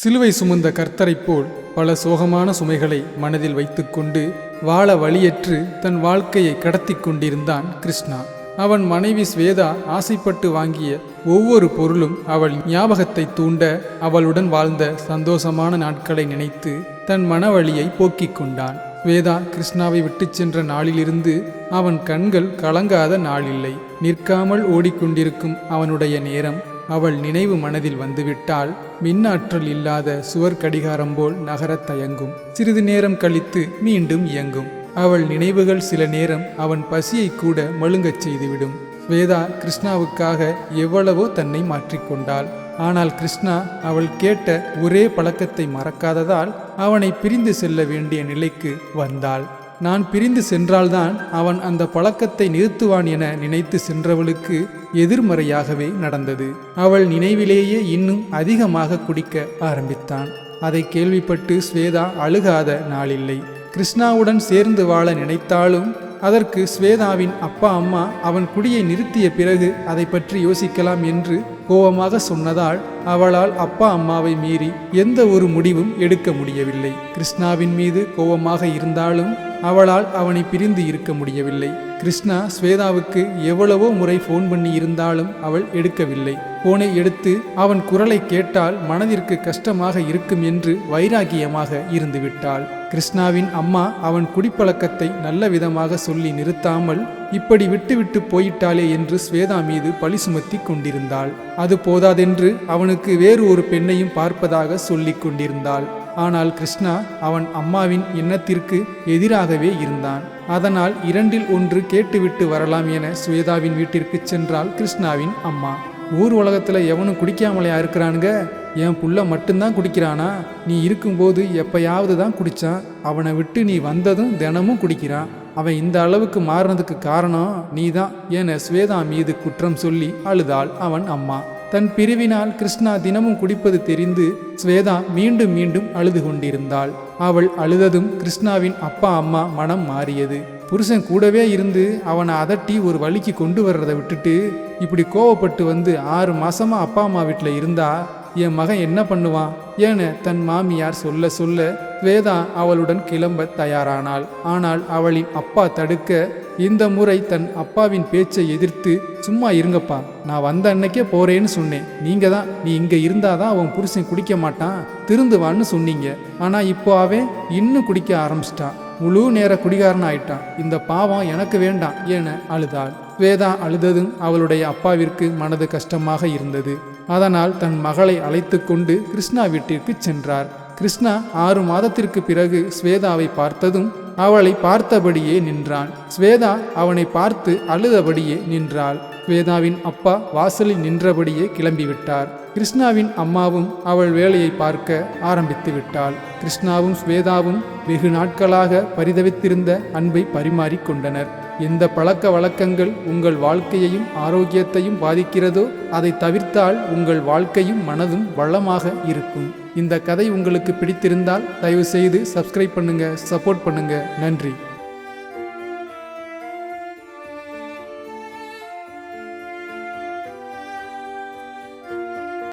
சிலுவை சுமந்த கர்த்தரைப் போல் பல சோகமான சுமைகளை மனதில் வைத்துக்கொண்டு வாழ வழியற்று தன் வாழ்க்கையை கடத்தி கொண்டிருந்தான் கிருஷ்ணா. அவன் மனைவி ஸ்வேதா ஆசைப்பட்டு வாங்கிய ஒவ்வொரு பொருளும் அவள் ஞாபகத்தை தூண்ட அவளுடன் வாழ்ந்த சந்தோஷமான நாட்களை நினைத்து தன் மனவழியை போக்கிக் கொண்டான். ஸ்வேதா கிருஷ்ணாவை விட்டுச் சென்ற நாளிலிருந்து அவன் கண்கள் கலங்காத நாளில்லை. நிற்காமல் ஓடிக்கொண்டிருக்கும் அவனுடைய நேரம் அவள் நினைவு மனதில் வந்துவிட்டால் மின்னாற்றல் இல்லாத சுவர் கடிகாரம் போல் நகரத் தயங்கும். சிறிது நேரம் கழித்து மீண்டும் இயங்கும். அவள் நினைவுகள் சில நேரம் அவன் பசியை கூட மழுங்கச் செய்துவிடும். வேதா கிருஷ்ணாவுக்காக எவ்வளவோ தன்னை மாற்றிக்கொண்டாள் ஆனால் கிருஷ்ணா அவள் கேட்ட ஒரே பழக்கத்தை மறக்காததால் அவனை பிரிந்து செல்ல வேண்டிய நிலைக்கு வந்தாள். நான் பிரிந்து சென்றால்தான் அவன் அந்த பழக்கத்தை நிறுத்துவான் என நினைத்து சென்றவளுக்கு எதிர்மறையாகவே நடந்தது. அவள் நினைவிலேயே இன்னும் அதிகமாக குடிக்க ஆரம்பித்தான். அதை கேள்விப்பட்டு ஸ்வேதா அழுகாத நாளில்லை. கிருஷ்ணாவுடன் சேர்ந்து வாழ நினைத்தாலும் அதற்கு ஸ்வேதாவின் அப்பா அம்மா அவன் குடியை நிறுத்திய பிறகு அதை பற்றி யோசிக்கலாம் என்று கோபமாக சொன்னதால் அவளால் அப்பா அம்மாவை மீறி எந்த ஒரு முடிவும் எடுக்க முடியவில்லை. கிருஷ்ணாவின் மீது கோபமாக இருந்தாலும் அவளால் அவனை பிரிந்து இருக்க முடியவில்லை. கிருஷ்ணா ஸ்வேதாவுக்கு எவ்வளவோ முறை ஃபோன் பண்ணி இருந்தாலும் அவள் எடுக்கவில்லை. போனை எடுத்து அவன் குரலை கேட்டால் மனதிற்கு கஷ்டமாக இருக்கும் என்று வைராகியமாக இருந்துவிட்டாள். கிருஷ்ணாவின் அம்மா அவன் குடிப்பழக்கத்தை நல்ல விதமாக சொல்லி நிறுத்தாமல் இப்படி விட்டுவிட்டு போயிட்டாளே என்று ஸ்வேதா மீது பழி சுமத்தி கொண்டிருந்தாள். அது போதாதென்று அவனுக்கு வேறு ஒரு பெண்ணையும் பார்ப்பதாக சொல்லிக் கொண்டிருந்தாள். ஆனால் கிருஷ்ணா அவன் அம்மாவின் எண்ணத்திற்கு எதிராகவே இருந்தான். அதனால் இரண்டில் ஒன்று கேட்டுவிட்டு வரலாம் என சுவேதாவின் வீட்டிற்கு சென்றாள் கிருஷ்ணாவின் அம்மா. ஊர் உலகத்துல எவனும் குடிக்காமலையா இருக்கிறானுங்க? என் புள்ள மட்டும்தான் குடிக்கிறானா? நீ இருக்கும்போது எப்பயாவது தான் குடிச்சான். அவனை விட்டு நீ வந்ததும் தினமும் குடிக்கிறான். அவன் இந்த அளவுக்கு மாறினதுக்கு காரணம் நீதான் என சுவேதா மீது குற்றம் சொல்லி அழுதாள் அவன் அம்மா. தன் பிரிவினால் கிருஷ்ணா தினமும் குடிப்பது தெரிந்து ஸ்வேதா மீண்டும் மீண்டும் அழுது கொண்டிருந்தாள். அவள் அழுததும் கிருஷ்ணாவின் அப்பா அம்மா மனம் மாறியது. புருஷன் கூடவே இருந்து அவனை அதட்டி ஒரு வழிக்கு கொண்டு வர்றதை விட்டுட்டு இப்படி கோவப்பட்டு வந்து ஆறு மாசமா அப்பா அம்மா வீட்டில் இருந்தா என் மகன் என்ன பண்ணுவான்? என தன் மாமியார் சொல்ல சொல்ல வேதா அவளுடன் கிளம்ப தயாரானாள். ஆனால் அவளின் அப்பா தடுக்க இந்த முறை தன் அப்பாவின் பேச்சை எதிர்த்து சும்மா இருங்கப்பா நான் வந்த அன்னைக்கே போறேன்னு சொன்னேன். நீங்க தான் நீ இங்க இருந்தாதான் அவன் புருஷன் குடிக்க மாட்டான் திருந்துவான்னு சொன்னீங்க. ஆனா இப்போ அவன் இன்னும் குடிக்க ஆரம்பிச்சிட்டான். முழு நேர குடிகாரன் ஆயிட்டான். இந்த பாவம் எனக்கு வேண்டாம் என அழுதாள். வேதா அழுததும் அவளுடைய அப்பாவிற்கு மனது கஷ்டமாக இருந்தது. அதனால் தன் மகளை அழைத்து கொண்டு கிருஷ்ணா வீட்டிற்கு சென்றார். கிருஷ்ணா ஆறு மாதத்திற்கு பிறகு ஸ்வேதாவை பார்த்ததும் அவளை பார்த்தபடியே நின்றான். ஸ்வேதா அவனை பார்த்து அழுதபடியே நின்றாள். ஸ்வேதாவின் அப்பா வாசலில் நின்றபடியே கிளம்பிவிட்டார். கிருஷ்ணாவின் அம்மாவும் அவள் வேலையை பார்க்க ஆரம்பித்து விட்டாள். கிருஷ்ணாவும் ஸ்வேதாவும் வெகு நாட்களாக பரிதவித்திருந்த அன்பை பரிமாறிக்கொண்டனர் எந்த பழக்க வழக்கங்கள் உங்கள் வாழ்க்கையையும் ஆரோக்கியத்தையும் பாதிக்கிறதோ அதை தவிர்த்தால் உங்கள் வாழ்க்கையும் மனதும் வளமாக இருக்கும். இந்த கதை உங்களுக்கு பிடித்திருந்தால் தயவு செய்து சப்ஸ்கிரைப் பண்ணுங்க சப்போர்ட் பண்ணுங்க. நன்றி.